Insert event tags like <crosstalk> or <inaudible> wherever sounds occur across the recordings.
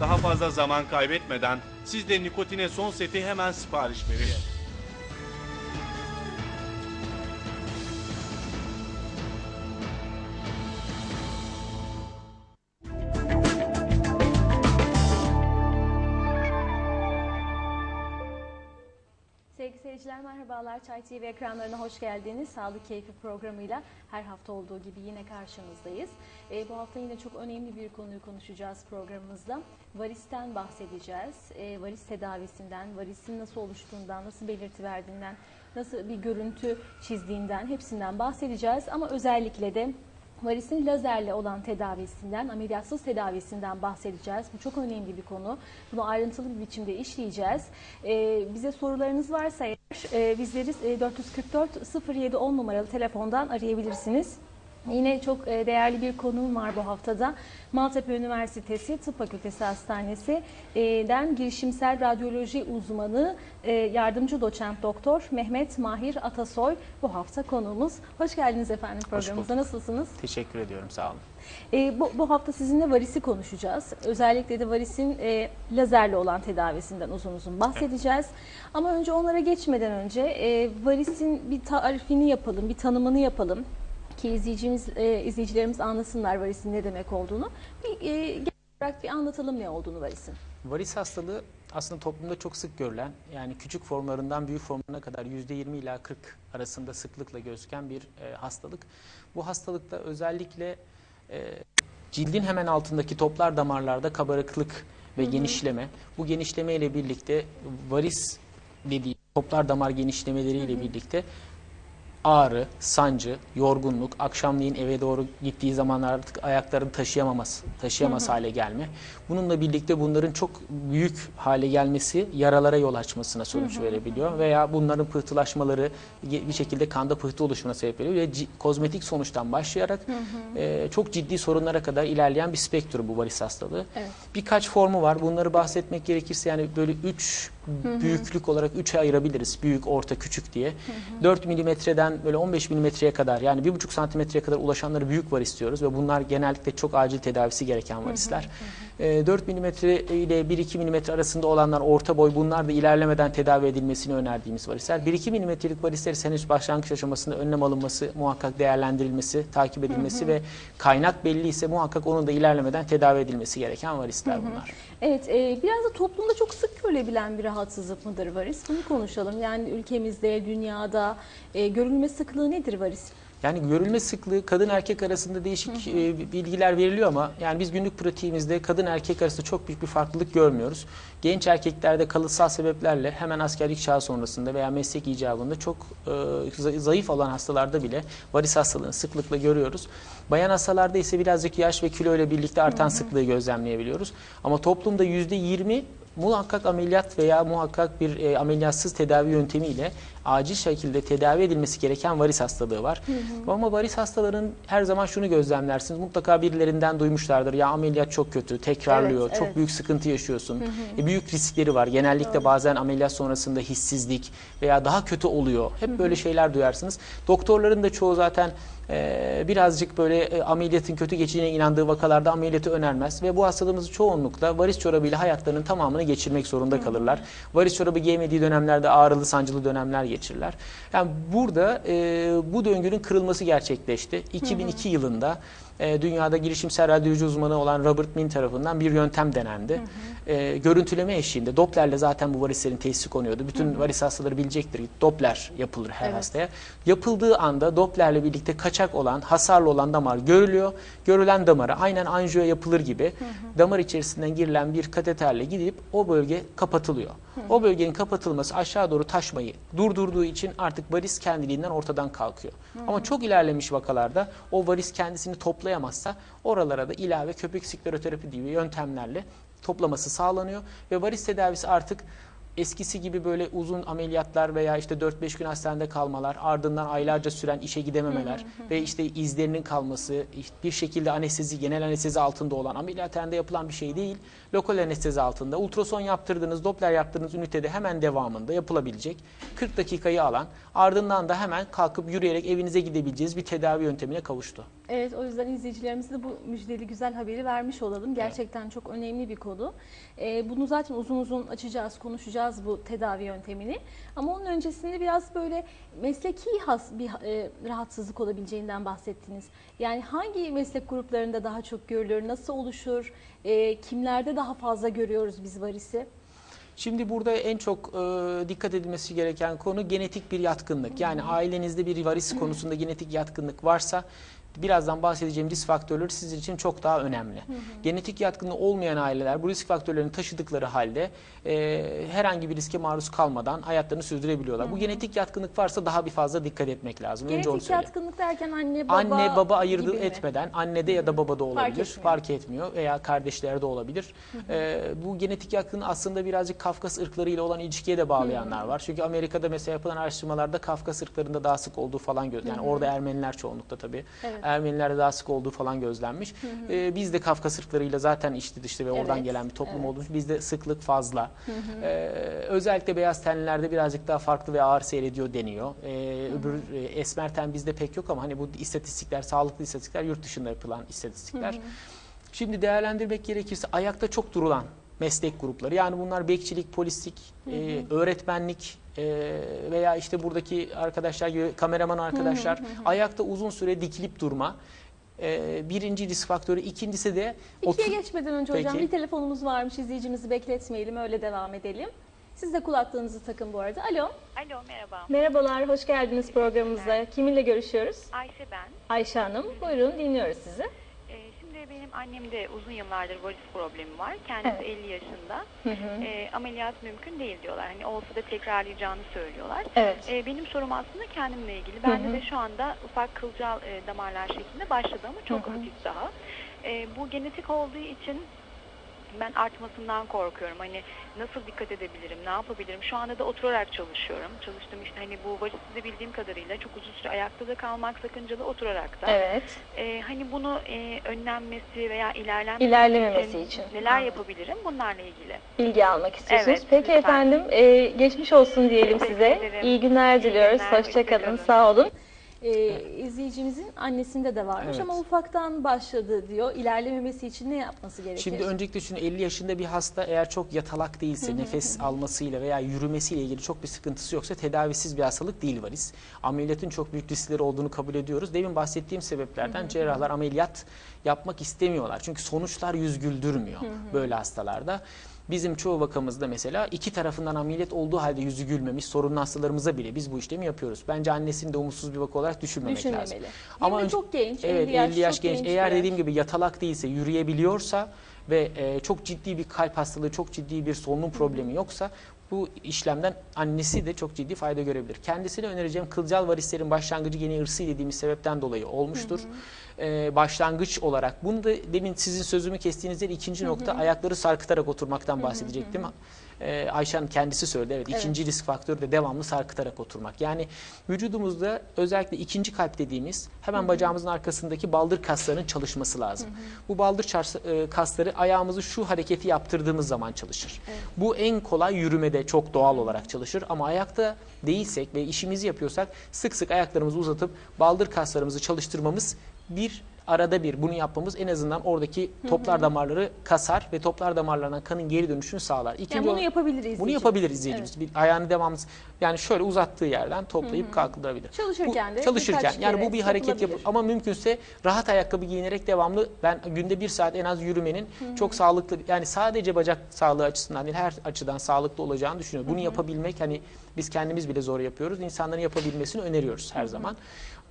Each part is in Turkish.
Daha fazla zaman kaybetmeden siz de nikotine son seti hemen sipariş verin. Merhabalar. Çay TV ekranlarına hoş geldiniz. Sağlık Keyfi programıyla her hafta olduğu gibi yine karşınızdayız. Ee, bu hafta yine çok önemli bir konuyu konuşacağız programımızda. Varisten bahsedeceğiz. Ee, varis tedavisinden, varisin nasıl oluştuğundan, nasıl belirti verdiğinden, nasıl bir görüntü çizdiğinden hepsinden bahsedeceğiz. Ama özellikle de Varisin lazerle olan tedavisinden, ameliyatsız tedavisinden bahsedeceğiz. Bu çok önemli bir konu. Bunu ayrıntılı bir biçimde işleyeceğiz. Ee, bize sorularınız varsa eğer e, bizleri e, 444 0710 numaralı telefondan arayabilirsiniz. Yine çok e, değerli bir konuğum var bu haftada. Maltepe Üniversitesi Tıp Fakültesi Hastanesi'den girişimsel radyoloji uzmanı, e, yardımcı doçent doktor Mehmet Mahir Atasoy bu hafta konuğumuz. Hoş geldiniz efendim programımıza. Nasılsınız? Teşekkür ediyorum sağ olun. E, bu, bu hafta sizinle varisi konuşacağız. Özellikle de varisin e, lazerle olan tedavisinden uzun uzun bahsedeceğiz. Ama önce onlara geçmeden önce e, varisin bir tarifini yapalım, bir tanımını yapalım ki izleyicimiz, e, izleyicilerimiz anlasınlar varisin ne demek olduğunu. Bir e, genel olarak bir anlatalım ne olduğunu varisin. Varis hastalığı aslında toplumda çok sık görülen yani küçük formlarından büyük formlarına kadar %20 ila 40 arasında sıklıkla gözüken bir e, hastalık. Bu hastalıkta özellikle e, cildin hemen altındaki toplar damarlarda kabarıklık ve genişleme. Bu genişleme ile birlikte varis dediği toplar damar genişlemeleriyle birlikte ağrı, sancı, yorgunluk, akşamleyin eve doğru gittiği zamanlar artık ayaklarını taşıyamaması, taşıyamaz hale gelme. Bununla birlikte bunların çok büyük hale gelmesi yaralara yol açmasına sonuç verebiliyor veya bunların pıhtılaşmaları bir şekilde kanda pıhtı oluşumuna sebep veriyor ve kozmetik sonuçtan başlayarak e, çok ciddi sorunlara kadar ilerleyen bir spektrum bu varis hastalığı. Evet. Birkaç formu var. Bunları bahsetmek gerekirse yani böyle üç büyüklük olarak üçe ayırabiliriz. Büyük, orta, küçük diye. 4 milimetreden böyle 15 milimetreye kadar yani 1,5 santimetreye kadar ulaşanları büyük varis diyoruz ve bunlar genellikle çok acil tedavisi gereken varisler. Ee, 4 milimetre ile 1-2 milimetre arasında olanlar orta boy bunlar da ilerlemeden tedavi edilmesini önerdiğimiz varisler. 1-2 milimetrelik varisler henüz başlangıç aşamasında önlem alınması, muhakkak değerlendirilmesi, takip edilmesi ve kaynak belli ise muhakkak onun da ilerlemeden tedavi edilmesi gereken varisler bunlar. Evet, e, biraz da toplumda çok sık görülebilen bir rahatsızlık mıdır varis? Bunu konuşalım. Yani ülkemizde, dünyada e, görülme sıklığı nedir varis? Yani görülme sıklığı kadın erkek arasında değişik e, bilgiler veriliyor ama yani biz günlük pratiğimizde kadın erkek arasında çok büyük bir farklılık görmüyoruz. Genç erkeklerde kalıtsal sebeplerle hemen askerlik çağı sonrasında veya meslek icabında çok e, za- zayıf olan hastalarda bile varis hastalığını sıklıkla görüyoruz. Bayan hastalarda ise birazcık yaş ve kilo ile birlikte artan sıklığı gözlemleyebiliyoruz. Ama toplumda %20 muhakkak ameliyat veya muhakkak bir e, ameliyatsız tedavi yöntemiyle acil şekilde tedavi edilmesi gereken varis hastalığı var. Ama varis hastaların her zaman şunu gözlemlersiniz. Mutlaka birilerinden duymuşlardır. Ya ameliyat çok kötü, tekrarlıyor, Evet, çok evet. büyük sıkıntı yaşıyorsun. E, büyük riskleri var. Genellikle bazen ameliyat sonrasında hissizlik veya daha kötü oluyor. Hep böyle şeyler duyarsınız. Doktorların da çoğu zaten e, birazcık böyle e, ameliyatın kötü geçeceğine inandığı vakalarda ameliyatı önermez ve bu hastalığımızı çoğunlukla varis çorabıyla hayatlarının tamamını geçirmek zorunda kalırlar. Varis çorabı giymediği dönemlerde ağrılı sancılı dönemler geçirirler. Yani burada e, bu döngünün kırılması gerçekleşti. 2002 yılında e, dünyada girişimsel radyoloji uzmanı olan Robert Min tarafından bir yöntem denendi. E, görüntüleme eşliğinde Doppler'le zaten bu varislerin teşhisi konuyordu. Bütün varis hastaları bilecektir. Doppler yapılır her Evet. hastaya. Yapıldığı anda Doppler'le birlikte kaçak olan, hasarlı olan damar görülüyor. Görülen damara aynen anjiyo yapılır gibi damar içerisinden girilen bir kateterle gidip o bölge kapatılıyor. O bölgenin kapatılması aşağı doğru taşmayı durdurduğu için artık varis kendiliğinden ortadan kalkıyor. Ama çok ilerlemiş vakalarda o varis kendisini toplayamazsa oralara da ilave köpük skleroterapi gibi yöntemlerle toplaması sağlanıyor ve varis tedavisi artık eskisi gibi böyle uzun ameliyatlar veya işte 4-5 gün hastanede kalmalar, ardından aylarca süren işe gidememeler ve işte izlerinin kalması, bir şekilde anestezi, genel anestezi altında olan ameliyathanede yapılan bir şey değil. Lokal anestezi altında ultrason yaptırdığınız, Doppler yaptırdığınız ünitede hemen devamında yapılabilecek 40 dakikayı alan, ardından da hemen kalkıp yürüyerek evinize gidebileceğiniz bir tedavi yöntemine kavuştu. Evet o yüzden izleyicilerimize de bu müjdeli güzel haberi vermiş olalım. Gerçekten çok önemli bir konu. Ee, bunu zaten uzun uzun açacağız, konuşacağız bu tedavi yöntemini. Ama onun öncesinde biraz böyle mesleki has bir e, rahatsızlık olabileceğinden bahsettiniz. Yani hangi meslek gruplarında daha çok görülür, nasıl oluşur, e, kimlerde daha fazla görüyoruz biz varisi? Şimdi burada en çok e, dikkat edilmesi gereken konu genetik bir yatkınlık. Yani ailenizde bir varis konusunda genetik yatkınlık varsa birazdan bahsedeceğim risk faktörleri sizin için çok daha önemli. Genetik yatkınlığı olmayan aileler bu risk faktörlerini taşıdıkları halde e, herhangi bir riske maruz kalmadan hayatlarını sürdürebiliyorlar. Bu genetik yatkınlık varsa daha bir fazla dikkat etmek lazım. Önce onu Genetik söyleyeyim. yatkınlık derken anne baba Anne baba ayırdı etmeden annede ya da babada olabilir. etmiyor. Fark etmiyor, veya kardeşlerde olabilir. Ee, bu genetik yatkınlığı aslında birazcık Kafkas ırkları ile olan ilişkiye de bağlayanlar var. Çünkü Amerika'da mesela yapılan araştırmalarda Kafkas ırklarında daha sık olduğu falan göz yani orada Ermeniler çoğunlukta tabii. Evet. Ermenilerde daha sık olduğu falan gözlenmiş. Ee, biz de Kafkas ırklarıyla zaten içli dışlı ve oradan Evet, gelen bir toplum evet. olduğumuz bizde sıklık fazla. Ee, özellikle beyaz tenlilerde birazcık daha farklı ve ağır seyrediyor deniyor. Ee, öbür e, esmer ten bizde pek yok ama hani bu istatistikler, sağlıklı istatistikler yurt dışında yapılan istatistikler. Şimdi değerlendirmek gerekirse ayakta çok durulan meslek grupları yani bunlar bekçilik, polislik, e, öğretmenlik e, veya işte buradaki arkadaşlar gibi kameraman arkadaşlar ayakta uzun süre dikilip durma. E, birinci risk faktörü. ikincisi de İkiye otur- geçmeden önce hocam Peki. bir telefonumuz varmış. İzleyicimizi bekletmeyelim. Öyle devam edelim. Siz de kulaklığınızı takın bu arada. Alo. Alo merhaba. Merhabalar. Hoş geldiniz programımıza. Kiminle görüşüyoruz? Ayşe ben. Ayşe Hanım. Buyurun dinliyoruz sizi. Şimdi benim annemde uzun yıllardır varis problemi var. Kendisi Evet. 50 yaşında. Ee, ameliyat mümkün değil diyorlar. Hani olsa da tekrarlayacağını söylüyorlar. Evet. Ee, benim sorum aslında kendimle ilgili. Bende de şu anda ufak kılcal e, damarlar şeklinde başladı ama çok hafif daha. Ee, bu genetik olduğu için ben artmasından korkuyorum. Hani nasıl dikkat edebilirim, ne yapabilirim? Şu anda da oturarak çalışıyorum. Çalıştım işte hani bu varisi de bildiğim kadarıyla çok uzun süre ayakta da kalmak sakıncalı oturarak da. Evet. Ee, hani bunu e, önlenmesi veya ilerlenmesi İlerlememesi için. neler yapabilirim bunlarla ilgili? Bilgi almak istiyorsunuz. Evet, Peki lütfen. efendim e, geçmiş olsun diyelim Teşekkür size. ederim. İyi günler diliyoruz. Hoşçakalın. hoşçakalın. Sağ olun. Ee, izleyicimizin annesinde de varmış Evet. ama ufaktan başladı diyor. İlerlememesi için ne yapması gerekir? Şimdi öncelikle şunu 50 yaşında bir hasta eğer çok yatalak değilse, nefes almasıyla veya yürümesiyle ilgili çok bir sıkıntısı yoksa tedavisiz bir hastalık değil varis. Ameliyatın çok büyük riskleri olduğunu kabul ediyoruz. Demin bahsettiğim sebeplerden cerrahlar ameliyat yapmak istemiyorlar. Çünkü sonuçlar yüz güldürmüyor böyle hastalarda. Bizim çoğu vakamızda mesela iki tarafından ameliyat olduğu halde yüzü gülmemiş sorunlu hastalarımıza bile biz bu işlemi yapıyoruz. Bence annesini de umutsuz bir vaka olarak düşünmemek lazım. Düşünmemeli. Ama Hem de önce- çok genç. Evet 50 yaş, 50 yaş genç. genç Eğer dediğim gibi yatalak değilse, yürüyebiliyorsa ve e, çok ciddi bir kalp hastalığı, çok ciddi bir solunum problemi yoksa bu işlemden annesi de çok ciddi fayda görebilir. Kendisine önereceğim kılcal varislerin başlangıcı gene ırsı dediğimiz sebepten dolayı olmuştur. Ee, başlangıç olarak bunu da demin sizin sözümü kestiğinizde ikinci nokta ayakları sarkıtarak oturmaktan bahsedecektim. Ee, Ayşe Hanım kendisi söyledi. Evet, ikinci risk faktörü de devamlı sarkıtarak oturmak. Yani vücudumuzda özellikle ikinci kalp dediğimiz hemen bacağımızın arkasındaki baldır kaslarının çalışması lazım. Bu baldır e, kasları ayağımızı şu hareketi yaptırdığımız zaman çalışır. Bu en kolay yürümede çok doğal olarak çalışır ama ayakta değilsek ve işimizi yapıyorsak sık sık ayaklarımızı uzatıp baldır kaslarımızı çalıştırmamız bir arada bir bunu yapmamız en azından oradaki toplar damarları kasar ve toplar damarlarına kanın geri dönüşünü sağlar. İkinci Yani bunu olarak- yapabilir izleyicimiz. bunu yapabilir izleyicimiz. Bir ayağını devamlı yani şöyle uzattığı yerden toplayıp kalkındırabilir. Çalışırken Bu- de çalışırken yani bu bir hareket yapıp ama mümkünse rahat ayakkabı giyinerek devamlı ben günde bir saat en az yürümenin çok sağlıklı yani sadece bacak sağlığı açısından değil her açıdan sağlıklı olacağını düşünüyorum. Bunu yapabilmek hani biz kendimiz bile zor yapıyoruz. İnsanların yapabilmesini öneriyoruz her zaman.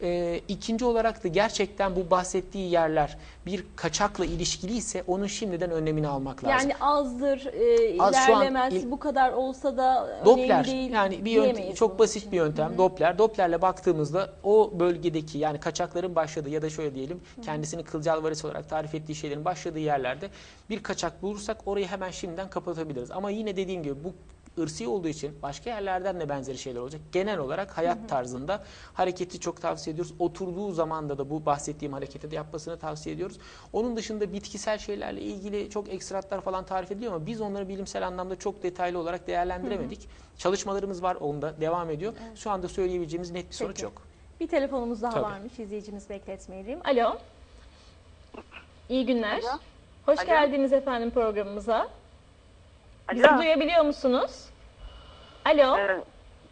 Ee, ikinci olarak da gerçekten bu bahsettiği yerler bir kaçakla ilişkili ise onun şimdiden önlemini almak lazım. Yani azdır, e, Az an il- bu kadar olsa da Doppler önemli değil yani bir yöntem, çok basit için. bir yöntem Doppler. Doppler'le baktığımızda o bölgedeki yani kaçakların başladığı ya da şöyle diyelim kendisini kılcal varis olarak tarif ettiği şeylerin başladığı yerlerde bir kaçak bulursak orayı hemen şimdiden kapatabiliriz. Ama yine dediğim gibi bu ırsi olduğu için başka yerlerden de benzeri şeyler olacak. Genel olarak hayat tarzında hareketi çok tavsiye ediyoruz. Oturduğu zamanda da bu bahsettiğim hareketi de yapmasını tavsiye ediyoruz. Onun dışında bitkisel şeylerle ilgili çok ekstratlar falan tarif ediliyor ama biz onları bilimsel anlamda çok detaylı olarak değerlendiremedik. Çalışmalarımız var onda devam ediyor. Şu anda söyleyebileceğimiz net bir sonuç Peki. yok. Bir telefonumuz daha Tabii. varmış. İzleyicimiz bekletmeyelim. Alo. İyi günler. Alo. Hoş Alo. geldiniz efendim programımıza. Alo. Bizi duyabiliyor musunuz? Alo. Ee,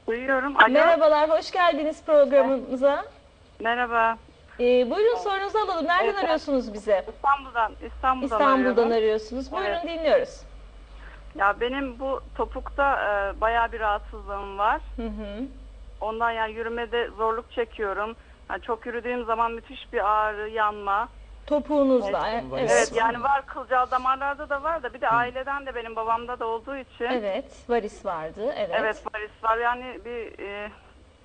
duyuyorum. Alo. Merhabalar, hoş geldiniz programımıza. Merhaba. Ee, buyurun sorunuzu alalım. Nereden Evet. arıyorsunuz bize? İstanbul'dan, İstanbul'dan, İstanbul'dan arıyorum. arıyorsunuz. Buyurun Evet. dinliyoruz. Ya benim bu topukta e, bayağı bir rahatsızlığım var. Hı hı. Ondan yani yürümede zorluk çekiyorum. Yani çok yürüdüğüm zaman müthiş bir ağrı, yanma. Topuğunuzla. Evet. e- Varis Evet var. yani var kılcal damarlarda da var da bir de aileden de benim babamda da olduğu için. Evet, varis vardı. Evet. Evet varis var. Yani bir e,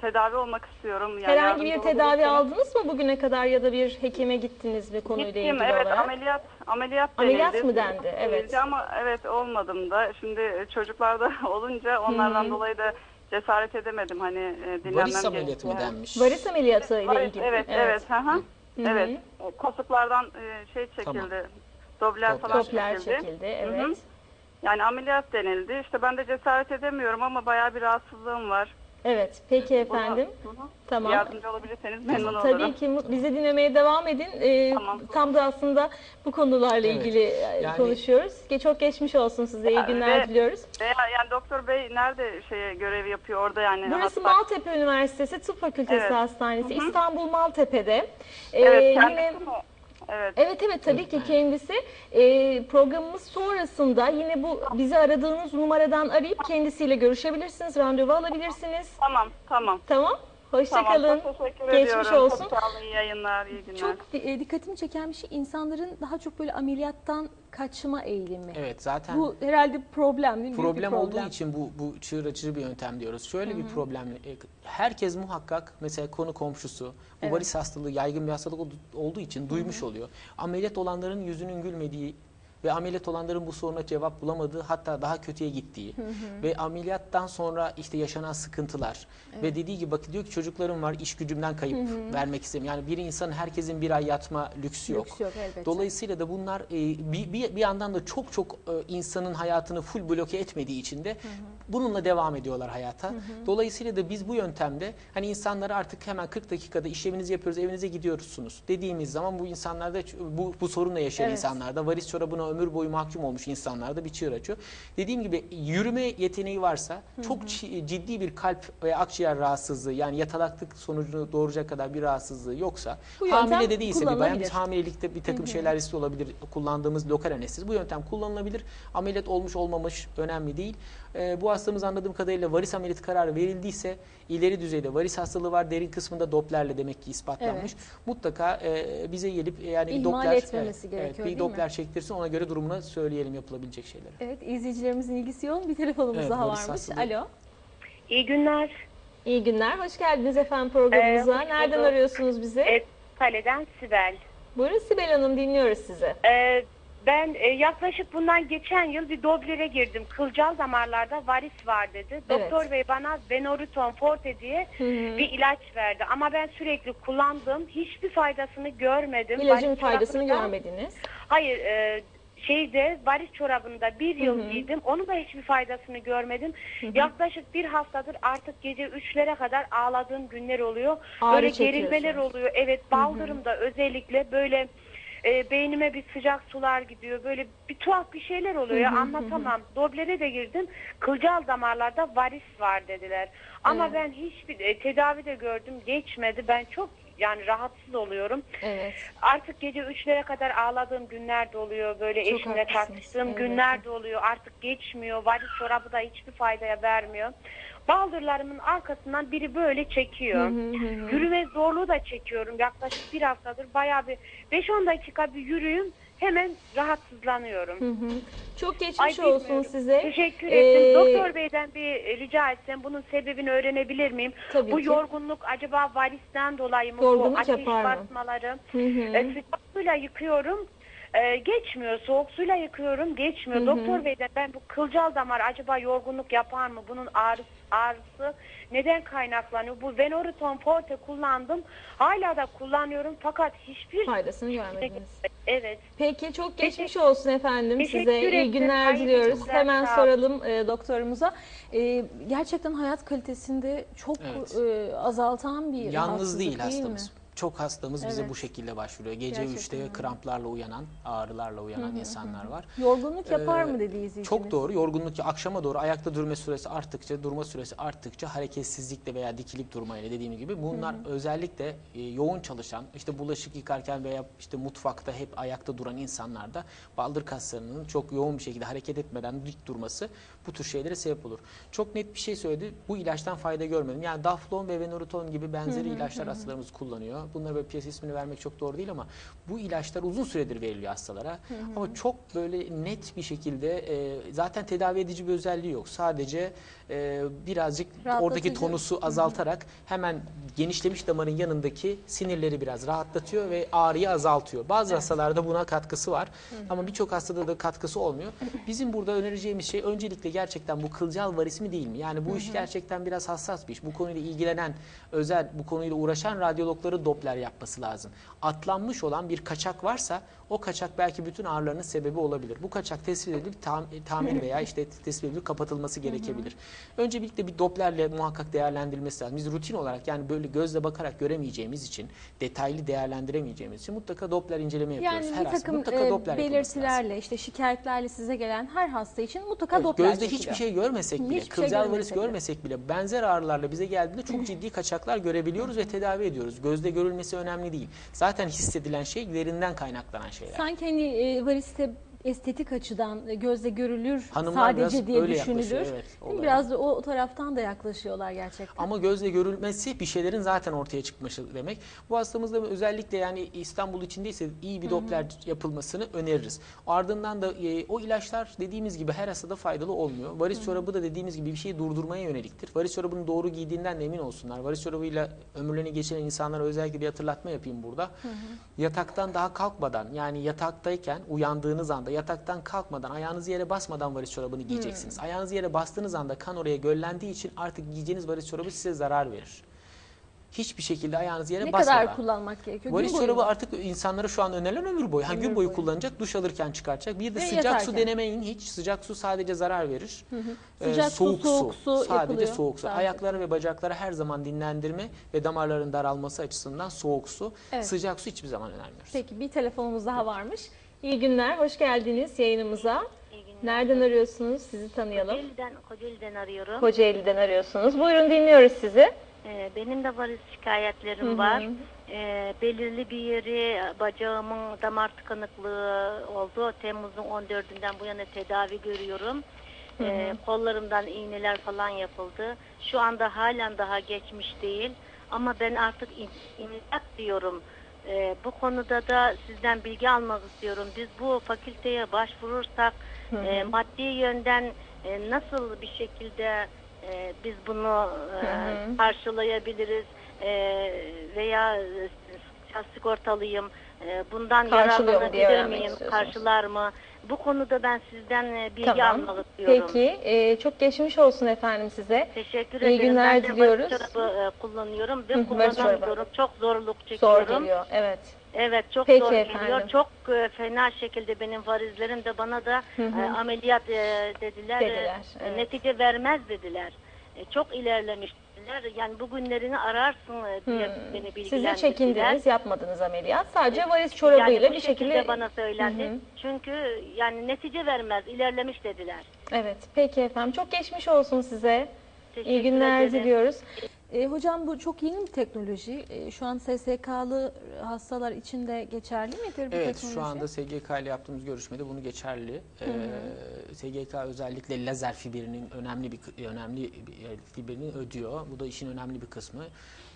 tedavi olmak istiyorum. Yani Herhangi bir tedavi olabilirseniz. aldınız mı bugüne kadar ya da bir hekime gittiniz mi konuyla Gittim ilgili evet olarak? ameliyat ameliyat Ameliyat denildi. mı dendi? Evet. Ama evet olmadım da. Şimdi çocuklarda <laughs> olunca onlardan dolayı da cesaret edemedim hani e, dinlenmem Varis ameliyatı gerekiyor. mı denmiş? Varis ameliyatı ile Varis, ilgili. evet evet hı hı. Hı hı. Evet. E, Kasıklardan e, şey çekildi. Tamam. Dobler Dobler. falan Toplar çekildi. çekildi. Evet. Yani ameliyat denildi. İşte ben de cesaret edemiyorum ama bayağı bir rahatsızlığım var. Evet. Peki Buna- efendim. Hı. Tamam. Yardımcı olabilirseniz memnun Tabii olurum. ki mu- bizi dinlemeye devam edin. Ee, Tamam. Tam da aslında bu konularla Evet. ilgili e, Yani- konuşuyoruz. Çok geçmiş olsun size. İyi günler ve- diliyoruz. Veya yani doktor bey nerede şeye görev yapıyor orada yani? Burası hasta- Maltepe Üniversitesi Tıp Fakültesi Evet. Hastanesi. Hı hı. İstanbul Maltepe'de. Ee, Evet, kendisi yine mi? Evet. Evet evet tabii ki kendisi Ee, programımız sonrasında yine bu bizi aradığınız numaradan arayıp kendisiyle görüşebilirsiniz, randevu alabilirsiniz. Tamam, tamam. Tamam. Hoşçakalın. Tamam, çok teşekkür Geçmiş ediyorum. olsun. Çok sağ olun, iyi yayınlar, iyi günler. Çok e, dikkatimi çeken bir şey insanların daha çok böyle ameliyattan kaçma eğilimi. Evet zaten Bu herhalde problem değil mi? Büyük bir problem olduğu için bu bu çığır açıcı bir yöntem diyoruz. Şöyle bir problem. e, Herkes muhakkak mesela konu komşusu bu Evet. varis hastalığı yaygın bir hastalık oldu- olduğu için duymuş oluyor. Ameliyat olanların yüzünün gülmediği ve ameliyat olanların bu soruna cevap bulamadığı hatta daha kötüye gittiği ve ameliyattan sonra işte yaşanan sıkıntılar ve dediği gibi bakın diyor ki çocuklarım var iş gücümden kayıp vermek istemiyorum. Yani bir insanın herkesin bir ay yatma lüksü yok. Lüks yok elbette. Dolayısıyla da bunlar e, bir, bir, bir yandan da çok çok e, insanın hayatını full bloke etmediği için de bununla devam ediyorlar hayata. Dolayısıyla da biz bu yöntemde hani insanlara artık hemen 40 dakikada işleminizi yapıyoruz evinize gidiyorsunuz dediğimiz zaman bu insanlarda bu, bu sorunla yaşayan Evet. insanlarda varis çorabına ömür boyu mahkum olmuş insanlarda bir çığır açıyor. Dediğim gibi yürüme yeteneği varsa çok ciddi bir kalp ve akciğer rahatsızlığı yani yatalaklık sonucunu doğuracak kadar bir rahatsızlığı yoksa Bu yöntem hamile de değilse bir bayan biz hamilelikte bir takım şeyler riskli olabilir. Kullandığımız lokal anestezi. Bu yöntem kullanılabilir. Ameliyat olmuş olmamış önemli değil. Ee, bu hastamız anladığım kadarıyla varis ameliyatı kararı verildiyse ileri düzeyde varis hastalığı var. Derin kısmında Doppler'le demek ki ispatlanmış. Evet. Mutlaka e, bize gelip e, yani bir İhmal Doppler etmemesi evet, gerekiyor, evet, bir Doppler çektirsin ona göre durumuna söyleyelim yapılabilecek şeyleri. Evet izleyicilerimizin ilgisi yoğun. Bir telefonumuz Evet, daha varmış. hastalığı. Alo. İyi günler. İyi günler. Hoş geldiniz efendim programımıza. Ee, Nereden bulduk. arıyorsunuz bizi? E, Kale'den Sibel. Buyurun Sibel Hanım dinliyoruz sizi. Ee, ben e, yaklaşık bundan geçen yıl bir doblere girdim. Kılcal damarlarda varis var dedi. Evet. Doktor bey bana Benoriton Forte diye Hı hı. bir ilaç verdi. Ama ben sürekli kullandım. Hiçbir faydasını görmedim. İlacın Varis faydasını çorabında- görmediniz. Hayır. E, şeyde varis çorabında bir yıl hı. giydim. Onu da hiçbir faydasını görmedim. Yaklaşık bir haftadır artık gece üçlere kadar ağladığım günler oluyor. Ağrı böyle gerilmeler oluyor. Evet baldırımda özellikle böyle e, beynime bir sıcak sular gidiyor. Böyle bir tuhaf bir şeyler oluyor. ya, Anlatamam. Doblere de girdim. Kılcal damarlarda varis var dediler. Ama Evet. ben hiçbir e, tedavi de gördüm. Geçmedi. Ben çok yani rahatsız oluyorum. Evet. Artık gece üçlere kadar ağladığım günler de oluyor. Böyle Çok eşimle haklısınız. tartıştığım Evet. günler de oluyor. Artık geçmiyor. Varis çorabı da hiçbir faydaya vermiyor. Baldırlarımın arkasından biri böyle çekiyor. Yürüme zorluğu da çekiyorum. Yaklaşık bir haftadır bayağı bir 5-10 dakika bir yürüyüm hemen rahatsızlanıyorum. Hı hı. Çok Ay, geçmiş olsun bilmiyorum. size. Teşekkür Ee, ettim. Doktor beyden bir rica etsem bunun sebebini öğrenebilir miyim? Tabii Bu ki. yorgunluk acaba varisten dolayı mı? Yorgunluk Bu ateş basmaları. Hı hı. E, sıcak suyla yıkıyorum. e, geçmiyor. Soğuk suyla yıkıyorum. Geçmiyor. Hı hı. Doktor beyden ben bu kılcal damar acaba yorgunluk yapar mı? Bunun ağrısı, ağrısı neden kaynaklanıyor? Bu Venoriton Forte kullandım. Hala da kullanıyorum fakat hiçbir Faydasını görmediniz. Evet. Peki çok geçmiş olsun efendim Teşekkür size. İyi ederim. günler Hayırlı diliyoruz. günler, Hemen soralım e, doktorumuza. E, gerçekten hayat kalitesinde çok Evet. e, azaltan bir Yalnız rahatsızlık değil mi? Çok hastamız bize Evet. bu şekilde başvuruyor. Gece Gerçekten 3'te öyle. kramplarla uyanan, ağrılarla uyanan insanlar var. Yorgunluk yapar Ee, mı dedi izleyicimiz. Çok doğru. Yorgunluk akşama doğru ayakta durma süresi arttıkça, durma süresi arttıkça hareketsizlikle veya dikilip durmayla dediğim gibi bunlar özellikle e, yoğun çalışan, işte bulaşık yıkarken veya işte mutfakta hep ayakta duran insanlarda baldır kaslarının çok yoğun bir şekilde hareket etmeden dik durması bu tür şeylere sebep olur. Çok net bir şey söyledi. Bu ilaçtan fayda görmedim. Yani Daflon ve Venuriton gibi benzeri ilaçlar hastalarımız kullanıyor. Bunlara böyle piyasa ismini vermek çok doğru değil ama bu ilaçlar uzun süredir veriliyor hastalara. Ama çok böyle net bir şekilde e, zaten tedavi edici bir özelliği yok. Sadece e, birazcık oradaki tonusu azaltarak hemen genişlemiş damarın yanındaki sinirleri biraz rahatlatıyor ve ağrıyı azaltıyor. Bazı hastalarda buna katkısı var ama birçok hastada da katkısı olmuyor. <laughs> Bizim burada önereceğimiz şey öncelikle gerçekten bu kılcal varis mi değil mi? Yani bu iş gerçekten biraz hassas bir iş. Bu konuyla ilgilenen özel bu konuyla uğraşan radyologları Doppler yapması lazım. Atlanmış olan bir kaçak varsa o kaçak belki bütün ağrılarının sebebi olabilir. Bu kaçak tespit edilip tam, tamir veya işte <laughs> tespit edilip kapatılması gerekebilir. Öncelikle bir Doppler'le muhakkak değerlendirilmesi lazım. Biz rutin olarak yani böyle gözle bakarak göremeyeceğimiz için, detaylı değerlendiremeyeceğimiz için mutlaka Doppler inceleme yapıyoruz. Yani Her bir hasta takım mutlaka e, Doppler belirtilerle işte şikayetlerle size gelen her hasta için mutlaka Evet, Doppler çekiliyor. hiçbir şey görmesek bile, Hiçbir şey kılcal varis görmesek bile. görmesek bile benzer ağrılarla bize geldiğinde çok ciddi kaçaklar görebiliyoruz ve tedavi ediyoruz. Gözde görülmesi önemli değil. Zaten hissedilen şey derinden kaynaklanan şeyler. Sanki hani e, variste estetik açıdan gözle görülür Hanımlar sadece biraz diye öyle düşünülür. yaklaşıyor, evet, Değil mi? olaya. Biraz da o taraftan da yaklaşıyorlar gerçekten. Ama gözle görülmesi bir şeylerin zaten ortaya çıkması demek. Bu hastamızda özellikle yani İstanbul içindeyse iyi bir Doppler yapılmasını öneririz. Ardından da e, o ilaçlar dediğimiz gibi her hastada faydalı olmuyor. Varis çorabı da dediğimiz gibi bir şeyi durdurmaya yöneliktir. Varis çorabını doğru giydiğinden de emin olsunlar. Varis çorabıyla ömürlerini geçiren insanlara özellikle bir hatırlatma yapayım burada. Yataktan daha kalkmadan yani yataktayken uyandığınız anda yataktan kalkmadan ayağınızı yere basmadan varis çorabını giyeceksiniz. Ayağınızı yere bastığınız anda kan oraya göllendiği için artık giyeceğiniz varis çorabı size zarar verir. Hiçbir şekilde ayağınızı yere ne basmadan. kadar kullanmak gerekiyor? Varis çorabı mu? artık insanlara şu an önerilen ömür boyu. Ha, Ömür gün boyu boyu. kullanacak, duş alırken çıkaracak. Bir de Ve sıcak su yatarken. denemeyin hiç. Sıcak su sadece zarar verir. Ee, Sıcak su, soğuk soğuk su Sadece yapılıyor. soğuk su. Daha Ayakları ve bacakları her zaman dinlendirme ve damarların daralması açısından soğuk su. Evet. Sıcak su hiçbir zaman önermiyoruz. Peki bir telefonumuz daha varmış. İyi günler, hoş geldiniz yayınımıza. Nereden arıyorsunuz? Sizi tanıyalım. Kocaeli'den, Kocaeli'den arıyorum. Kocaeli'den arıyorsunuz. Buyurun dinliyoruz sizi. Ee, benim de varis şikayetlerim var. Ee, belirli bir yeri bacağımın damar tıkanıklığı oldu. Temmuz'un 14'ünden bu yana tedavi görüyorum. Ee, kollarımdan iğneler falan yapıldı. Şu anda halen daha geçmiş değil. Ama ben artık imdat diyorum. Ee, bu konuda da sizden bilgi almak istiyorum. Biz bu fakülteye başvurursak e, maddi yönden e, nasıl bir şekilde e, biz bunu e, karşılayabiliriz E, veya e, sigortalıyım e, bundan yararlanabilir miyim? Karşılar mı? Bu konuda ben sizden e, bilgi Tamam. almak istiyorum. Peki, e, çok geçmiş olsun efendim size. Teşekkür İyi ederim. günler ben diliyoruz. çorabı e, kullanıyorum ve Hı, kullanamıyorum. Çok zorluk Zor çekiyorum. geliyor, evet. Evet çok Peki zor efendim. geliyor. Çok e, fena şekilde benim varizlerim de bana da e, ameliyat e, dediler. E, Dediler, e, evet. Netice vermez dediler. E, çok ilerlemiş dediler. Yani bugünlerini ararsın e, diye beni Siz de bilgilendirdiler. çekindiniz, yapmadınız ameliyat. Sadece varis çorabıyla yani bu bir şekilde bana söylendi. Çünkü yani netice vermez, ilerlemiş dediler. Evet, peki efendim. Çok geçmiş olsun size. Teşekkür İyi günler ederim. diliyoruz. E, hocam bu çok yeni bir teknoloji. E, şu an SSK'lı hastalar için de geçerli midir bu Evet teknoloji? şu anda SGK ile yaptığımız görüşmede bunu geçerli. Ee, SGK özellikle lazer fibrinin önemli bir önemli bir e, fibrini ödüyor. Bu da işin önemli bir kısmı.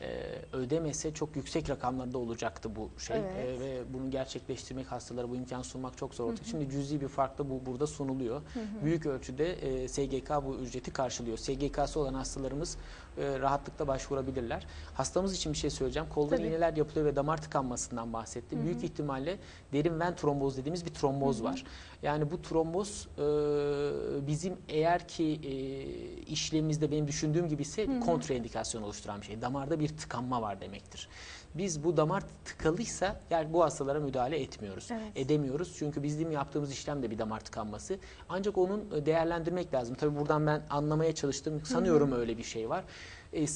Ee, ödemese çok yüksek rakamlarda olacaktı bu şey Evet. Ee, ve bunu gerçekleştirmek hastalara bu imkan sunmak çok zor oldu. Şimdi cüzi bir farkla bu burada sunuluyor. Büyük ölçüde e, SGK bu ücreti karşılıyor. SGK'sı olan hastalarımız e, rahatlıkla başvurabilirler. Hastamız için bir şey söyleyeceğim. Koldan Tabii. iğneler yapılıyor ve damar tıkanmasından bahsetti. Büyük ihtimalle derin ven tromboz dediğimiz bir tromboz var. Yani bu tromboz e, bizim eğer ki e, işlemimizde benim düşündüğüm gibi ise kontraindikasyon oluşturan bir şey. Damarda bir tıkanma var demektir. Biz bu damar tıkalıysa yani bu hastalara müdahale etmiyoruz. Evet. Edemiyoruz çünkü bizim yaptığımız işlem de bir damar tıkanması. Ancak onun e, değerlendirmek lazım. Tabii buradan ben anlamaya çalıştım. Sanıyorum öyle bir şey var. E,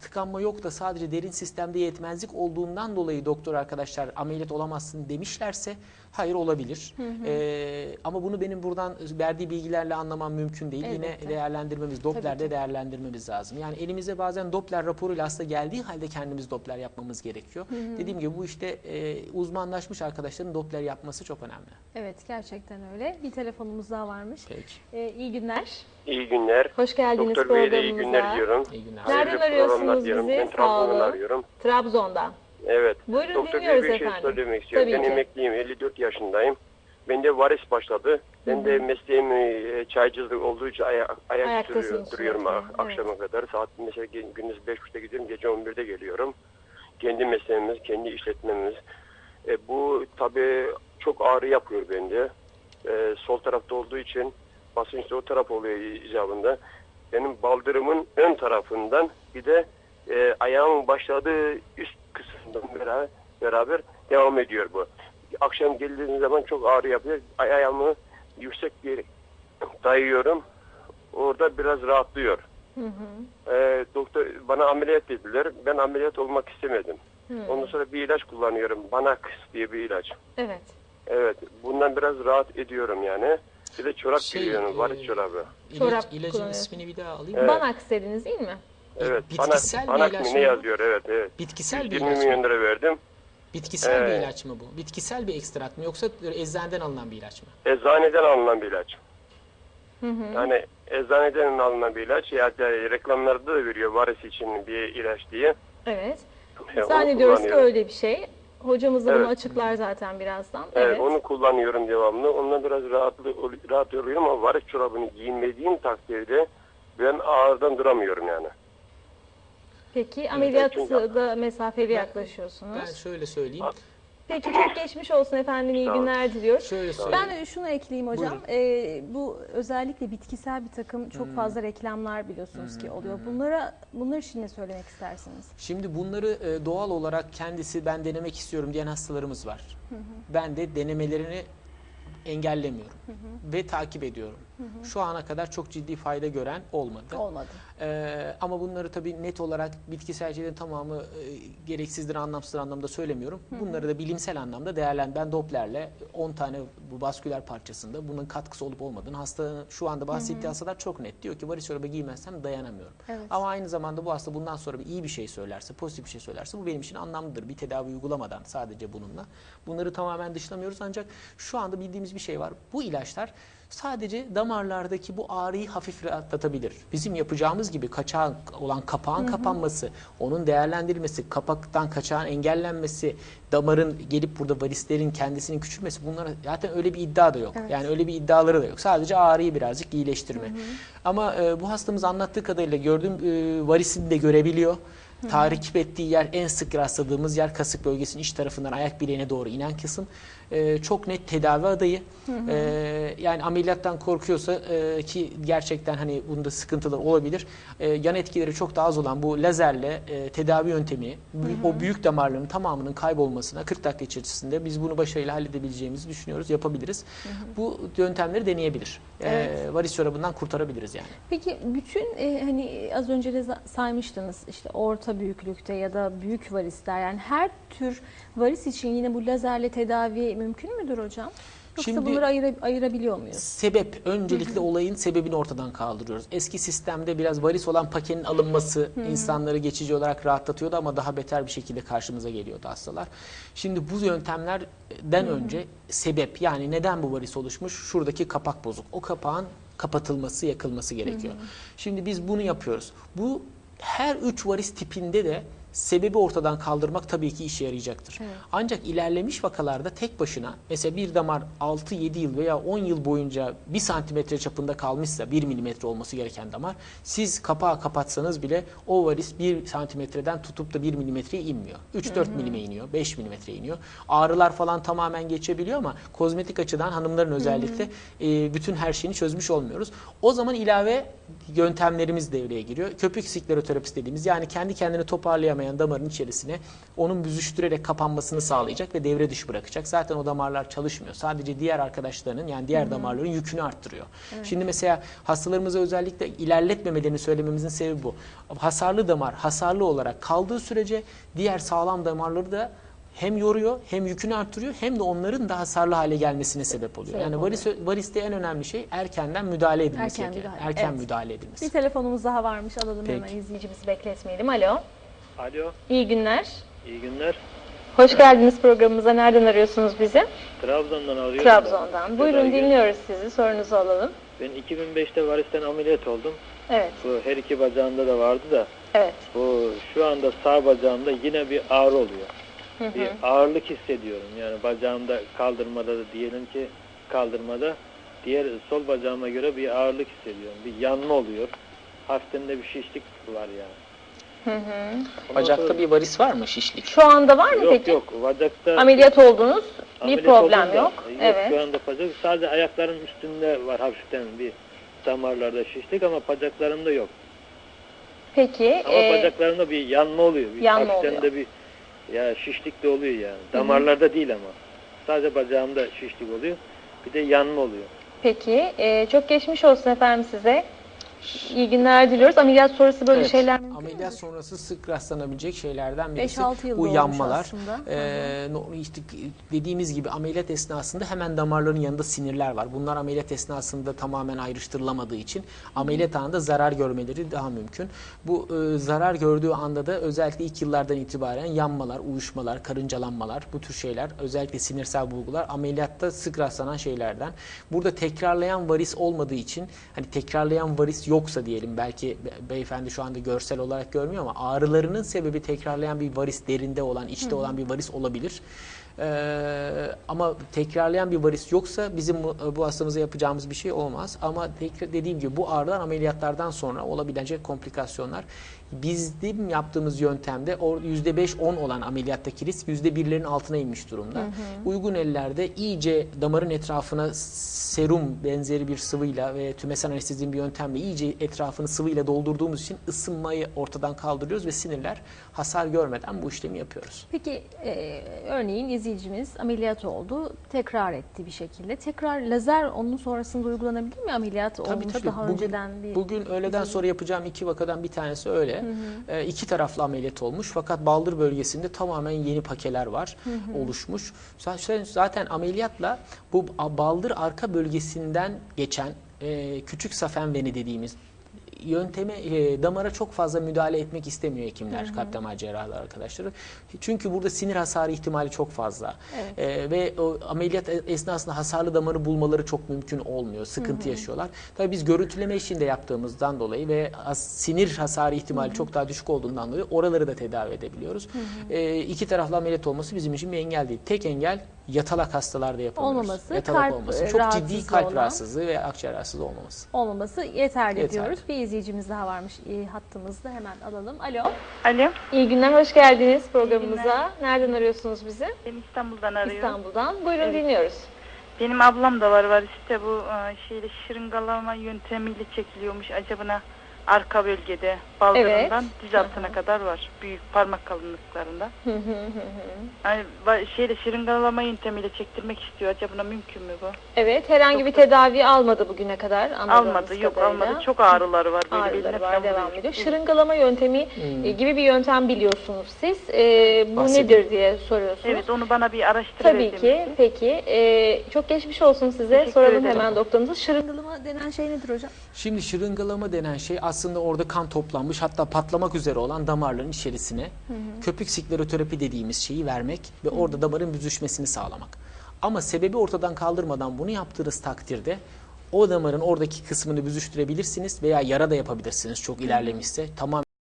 tıkanma yok da sadece derin sistemde yetmezlik olduğundan dolayı doktor arkadaşlar ameliyat olamazsın demişlerse hayır olabilir. E, ama bunu benim buradan verdiği bilgilerle anlamam mümkün değil. Elbette. Yine değerlendirmemiz, Doppler'de değerlendirmemiz lazım. Yani elimize bazen Doppler raporuyla hasta geldiği halde kendimiz Doppler yapmamız gerekiyor. Dediğim gibi bu işte e, uzmanlaşmış arkadaşların Doppler yapması çok önemli. Evet gerçekten öyle. Bir telefonumuz daha varmış. Peki. Ee, iyi günler. İyi günler. Hoş geldiniz Doktor Bey'e de iyi günler diyorum. İyi günler. Nereden arıyorsunuz diyorum. bizi? Ben Trabzon'dan arıyorum. Trabzon'dan. Evet. Buyurun Doktor dinliyoruz bir şey efendim. söylemek istiyorum. Tabii ben ki. emekliyim. 54 yaşındayım. Bende varis başladı. Ben de mesleğim e, çaycılık olduğu için aya, ayak duruyor- duruyorum ak- evet. akşama kadar. Saat mesela ge- gündüz 5.30'da gidiyorum. Gece 11'de geliyorum. Kendi mesleğimiz, kendi işletmemiz. E, bu tabii çok ağrı yapıyor bende. E, sol tarafta olduğu için basınç da o taraf oluyor icabında. Benim baldırımın ön tarafından bir de e, ayağımın başladığı üst kısmından beraber, beraber devam ediyor bu. Akşam geldiğim zaman çok ağrı yapıyor. Ay- Ayağımı yüksek bir yere dayıyorum. Orada biraz rahatlıyor. E, doktor bana ameliyat dediler. Ben ameliyat olmak istemedim. Ondan sonra bir ilaç kullanıyorum. Banax diye bir ilaç. Evet. Evet. Bundan biraz rahat ediyorum yani. Bir de çorap Şey, giyiyorum. Varis e, çorabı. İlaç, Çorap ilacın kullanıyorsun. ismini bir daha alayım. Evet. Banax dediniz değil mi? Evet. Bitkisel bir Banax ilaç mı ne yazıyor? Evet evet. Bitkisel bir 120 ilaç milyon mı? lira verdim. Bitkisel bir Evet. ilaç mı bu? Bitkisel bir ekstrat mı yoksa eczaneden alınan bir ilaç mı? Eczaneden alınan bir ilaç. Yani eczaneden alınan bir ilaç. Ya da reklamlarda da veriyor varis için bir ilaç diye. Evet. E, <laughs> onu Zannediyoruz ki öyle bir şey. Hocamız da bunu Evet. açıklar zaten birazdan. Evet, Evet. onu kullanıyorum devamlı. Ondan biraz rahatlı, rahat oluyorum ama varis çorabını giyinmediğim takdirde ben ağırdan duramıyorum yani. Peki ameliyatı da mesafeli Ben yaklaşıyorsunuz. şöyle söyleyeyim. Peki çok geçmiş olsun efendim. İyi günler diliyoruz. Şöyle söyleyeyim. Ben de şunu ekleyeyim hocam. Ee, bu özellikle bitkisel bir takım çok fazla reklamlar biliyorsunuz ki oluyor. Bunlara bunlar için ne söylemek istersiniz? Şimdi bunları e, doğal olarak kendisi ben denemek istiyorum diyen hastalarımız var. Ben de denemelerini engellemiyorum ve takip ediyorum. Şu ana kadar çok ciddi fayda gören olmadı. Olmadı. Ee, ama bunları tabii net olarak bitkisel şeylerin tamamı e, gereksizdir, anlamsızdır anlamda söylemiyorum. Bunları da bilimsel anlamda değerlen. Ben Doppler'le 10 tane bu vasküler parçasında bunun katkısı olup olmadığını hastanın şu anda bahsettiği hastalar çok net. Diyor ki varis çorabı giymezsem dayanamıyorum. Evet. Ama aynı zamanda bu hasta bundan sonra bir iyi bir şey söylerse, pozitif bir şey söylerse bu benim için anlamlıdır. Bir tedavi uygulamadan sadece bununla. Bunları tamamen dışlamıyoruz ancak şu anda bildiğimiz bir şey var. Bu ilaçlar sadece damarlardaki bu ağrıyı hafif rahatlatabilir. Bizim yapacağımız gibi kaçağın olan kapağın kapanması, onun değerlendirilmesi, kapaktan kaçağın engellenmesi, damarın gelip burada varislerin kendisinin küçülmesi bunlar zaten öyle bir iddia da yok. Yani öyle bir iddiaları da yok. Sadece ağrıyı birazcık iyileştirme. Ama e, bu hastamız anlattığı kadarıyla gördüğüm e, varisini de görebiliyor. Takip ettiği yer en sık rastladığımız yer kasık bölgesinin iç tarafından ayak bileğine doğru inen kısım. E, çok net tedavi adayı. E, yani ameliyattan korkuyorsa e, ki gerçekten hani bunda sıkıntılar olabilir. E, yan etkileri çok daha az olan bu lazerle e, tedavi yöntemi bu- o büyük damarların tamamının kaybolmasına 40 dakika içerisinde biz bunu başarıyla halledebileceğimizi düşünüyoruz, yapabiliriz. Bu yöntemleri deneyebilir. E, varis çorabından kurtarabiliriz yani. Peki bütün e, hani az önce de saymıştınız işte orta büyüklükte ya da büyük varisler yani her tür varis için yine bu lazerle tedavi mümkün müdür hocam? Yoksa Şimdi- bunları ayıra- ayırabiliyor muyuz? Sebep, öncelikle olayın sebebini ortadan kaldırıyoruz. Eski sistemde biraz varis olan pakenin alınması insanları geçici olarak rahatlatıyordu ama daha beter bir şekilde karşımıza geliyordu hastalar. Şimdi bu yöntemlerden önce sebep yani neden bu varis oluşmuş? Şuradaki kapak bozuk. O kapağın kapatılması, yakılması gerekiyor. Şimdi biz bunu yapıyoruz. Bu her üç varis tipinde de sebebi ortadan kaldırmak tabii ki işe yarayacaktır. Ancak ilerlemiş vakalarda tek başına mesela bir damar 6-7 yıl veya 10 yıl boyunca 1 santimetre çapında kalmışsa 1 milimetre olması gereken damar siz kapağı kapatsanız bile o varis 1 santimetreden tutup da 1 milimetreye inmiyor. 3-4 milime iniyor, 5 milimetre iniyor. Ağrılar falan tamamen geçebiliyor ama kozmetik açıdan hanımların özellikle e, bütün her şeyini çözmüş olmuyoruz. O zaman ilave yöntemlerimiz devreye giriyor. Köpük skleroterapisi dediğimiz yani kendi kendini toparlayamayan damarın içerisine onun büzüştürerek kapanmasını sağlayacak ve devre dışı bırakacak. Zaten o damarlar çalışmıyor. Sadece diğer arkadaşlarının yani diğer damarların yükünü arttırıyor. Şimdi mesela hastalarımıza özellikle ilerletmemelerini söylememizin sebebi bu. Hasarlı damar hasarlı olarak kaldığı sürece diğer sağlam damarları da hem yoruyor hem yükünü arttırıyor hem de onların da hasarlı hale gelmesine sebep oluyor. Sebep yani varis, variste en önemli şey erkenden müdahale edilmesi. Erken müdahale, Erken evet. müdahale edilmesi. Bir telefonumuz daha varmış. Alalım Peki. hemen izleyicimizi bekletmeyelim. Alo. Alo, İyi günler. iyi günler. Hoş geldiniz programımıza. Nereden arıyorsunuz bizi? Trabzon'dan arıyorum. Trabzon'dan. da. Buyurun Tedavi- dinliyoruz sizi. Sorunuzu alalım. Ben 2005'te varisten ameliyat oldum. Evet. Bu her iki bacağımda da vardı da. Evet. Bu şu anda sağ bacağımda yine bir ağrı oluyor. Hı hı. Bir ağırlık hissediyorum. Yani bacağımda kaldırmada da diyelim ki kaldırmada diğer sol bacağıma göre bir ağırlık hissediyorum. Bir yanma oluyor. Hafiften de bir şişlik var yani. Hı hı. Bacakta bir varis var mı şişlik? Şu anda var mı Yok peki? yok bacakta Ameliyat oldunuz. Bir Ameliyat problem oldum da, yok. Yok Evet. şu anda bacak sadece ayaklarım üstünde var hafiften bir damarlarda şişlik ama bacaklarımda yok. Peki. Ama e, bacaklarımda bir yanma oluyor. Bir yanma hafiften oluyor. de bir ya şişlik de oluyor yani. Damarlarda değil ama. Sadece bacağımda şişlik oluyor. Bir de yanma oluyor. Peki. e, çok geçmiş olsun efendim size. İyi günler diliyoruz. Ameliyat sonrası böyle Evet, şeyler mümkün Ameliyat mü? sonrası sık rastlanabilecek şeylerden birisi 5-6 yıl bu yanmalar. aslında. Hı hı. Ee, işte dediğimiz gibi ameliyat esnasında hemen damarların yanında sinirler var. Bunlar ameliyat esnasında tamamen ayrıştırılamadığı için ameliyat anında zarar görmeleri daha mümkün. Bu e, zarar gördüğü anda da özellikle ilk yıllardan itibaren yanmalar, uyuşmalar, karıncalanmalar bu tür şeyler özellikle sinirsel bulgular ameliyatta sık rastlanan şeylerden. Burada tekrarlayan varis olmadığı için hani tekrarlayan varis yoksa diyelim belki be- beyefendi şu anda görsel olarak görmüyor ama ağrılarının sebebi tekrarlayan bir varis derinde olan, içte olan bir varis olabilir. Ee, ama tekrarlayan bir varis yoksa bizim bu, bu hastamıza yapacağımız bir şey olmaz. Ama tekrar dediğim gibi bu ağrılar ameliyatlardan sonra olabilecek komplikasyonlar. Bizim yaptığımız yöntemde o %5-10 olan ameliyattaki risk %1'lerin altına inmiş durumda. Uygun ellerde iyice damarın etrafına serum benzeri bir sıvıyla ve tümesel anestezinin bir yöntemle iyice etrafını sıvıyla doldurduğumuz için ısınmayı ortadan kaldırıyoruz ve sinirler hasar görmeden bu işlemi yapıyoruz. Peki e, örneğin izleyicimiz ameliyat oldu. Tekrar etti bir şekilde. Tekrar lazer onun sonrasında uygulanabilir mi? Ameliyat olmuş daha Bugün, önceden bir... bugün öğleden sonra yapacağım iki vakadan bir tanesi öyle. Ee, iki taraflı ameliyat olmuş. Fakat baldır bölgesinde tamamen yeni pakeler var oluşmuş. Zaten, zaten ameliyatla bu baldır arka bölgesinden geçen e, küçük safen veni dediğimiz yönteme e, damara çok fazla müdahale etmek istemiyor hekimler, kalp damar cerrahları arkadaşları. Çünkü burada sinir hasarı ihtimali çok fazla. E, ve o ameliyat esnasında hasarlı damarı bulmaları çok mümkün olmuyor. Sıkıntı yaşıyorlar. Tabii biz görüntüleme işinde yaptığımızdan dolayı ve has- sinir hasarı ihtimali çok daha düşük olduğundan dolayı oraları da tedavi edebiliyoruz. E, iki taraflı ameliyat olması bizim için bir engel değil. Tek engel yatalak hastalarda yapamıyoruz. Olmaması, yatalak kalp, olması. e, Çok ciddi kalp olan- rahatsızlığı ve akciğer rahatsızlığı olmaması. olmaması yeterli, Yeterli. diyoruz. Bir izleyicimiz daha varmış e, hattımızda. Hemen alalım. Alo. Alo, İyi günler, hoş geldiniz programımıza. Nereden arıyorsunuz bizi? ben İstanbul'dan arıyorum. İstanbul'dan. Buyurun Evet. dinliyoruz. Benim ablam da var var işte bu e, şeyle şırıngalama yöntemiyle çekiliyormuş acabına arka bölgede baldırından diz altına kadar var. Büyük parmak kalınlıklarında. Hı hı hı hı. Yani şeyle şırıngalama yöntemiyle çektirmek istiyor. Acaba mümkün mü bu? Evet, herhangi bir tedavi almadı bugüne kadar Almadı, yok kadarıyla. almadı. Çok ağrıları var böyle ağrıları var devam ediyor. Evet. Şırıngalama yöntemi Hmm. e, gibi bir yöntem biliyorsunuz siz. E, bu Bahsedin. nedir diye soruyorsunuz. Evet onu bana bir araştırıver Tabii ki. demişti. Peki. E, çok geçmiş olsun size. Teşekkür Soralım ederim. hemen doktorunuza. Şırıngalama denen şey nedir hocam? Şimdi şırıngalama denen şey aslında orada kan toplanmış hatta patlamak üzere olan damarların içerisine köpük skleroterapi dediğimiz şeyi vermek ve orada damarın büzüşmesini sağlamak. Ama sebebi ortadan kaldırmadan bunu yaptığınız takdirde o damarın oradaki kısmını büzüştürebilirsiniz veya yara da yapabilirsiniz çok ilerlemişse. Tamam